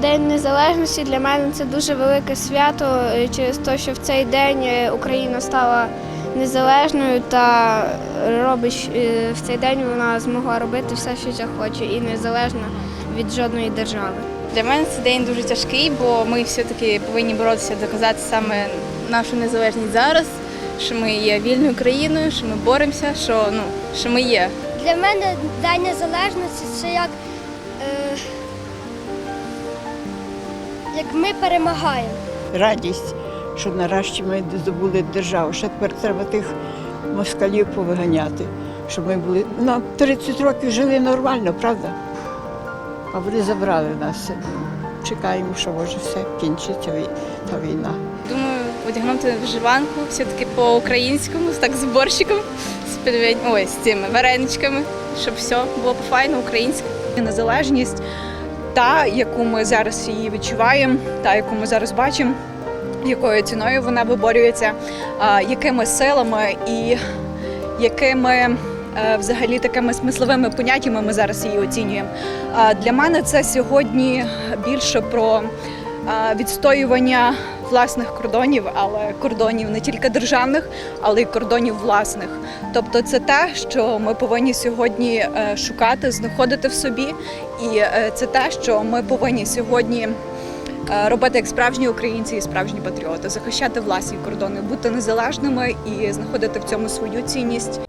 День Незалежності для мене це дуже велике свято е, через те, що в цей день е, Україна стала незалежною та робить е, в цей день вона змогла робити все, що захоче, і незалежно від жодної держави. Для мене цей день дуже тяжкий, бо ми все-таки повинні боротися, доказати саме нашу незалежність зараз, що ми є вільною країною, що ми боремося, що, ну, що ми є. Для мене День Незалежності це як, е, як ми перемагаємо. радість, що нарешті ми здобули державу. Ще тепер треба тих москалів повиганяти, щоб ми були. Ну, 30 років жили нормально, правда? А вони забрали нас. Чекаємо, що може все кінчиться та війна. Думаю, одягнути вживанку все-таки по-українському, так з борщиком, з пельмень, ой, з цими вареничками, щоб все було файно українське. незалежність, та, яку ми зараз її відчуваємо, та, яку ми зараз бачимо, якою ціною вона виборюється, якими силами і якими е, взагалі такими смисловими поняттями ми зараз її оцінюємо. Для мене це сьогодні більше про відстоювання власних кордонів, але кордонів не тільки державних, але й кордонів власних. Тобто, це те, що ми повинні сьогодні е, шукати, знаходити в собі, і е, це те, що ми повинні сьогодні. е, Робити як справжні українці і справжні патріоти, захищати власні кордони, бути незалежними і знаходити в цьому свою цінність.